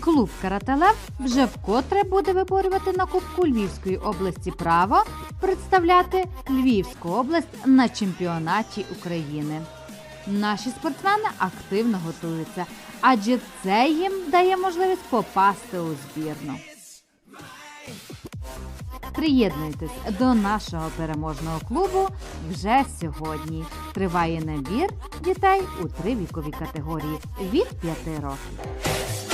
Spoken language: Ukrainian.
Клуб Карателев вже вкотре буде виборювати на Кубку Львівської області право представляти Львівську область на чемпіонаті України. Наші спортсмени активно готуються, адже це їм дає можливість попасти у збірну. Приєднуйтесь до нашого переможного клубу вже сьогодні. Триває набір дітей у три вікові категорії від 5 років.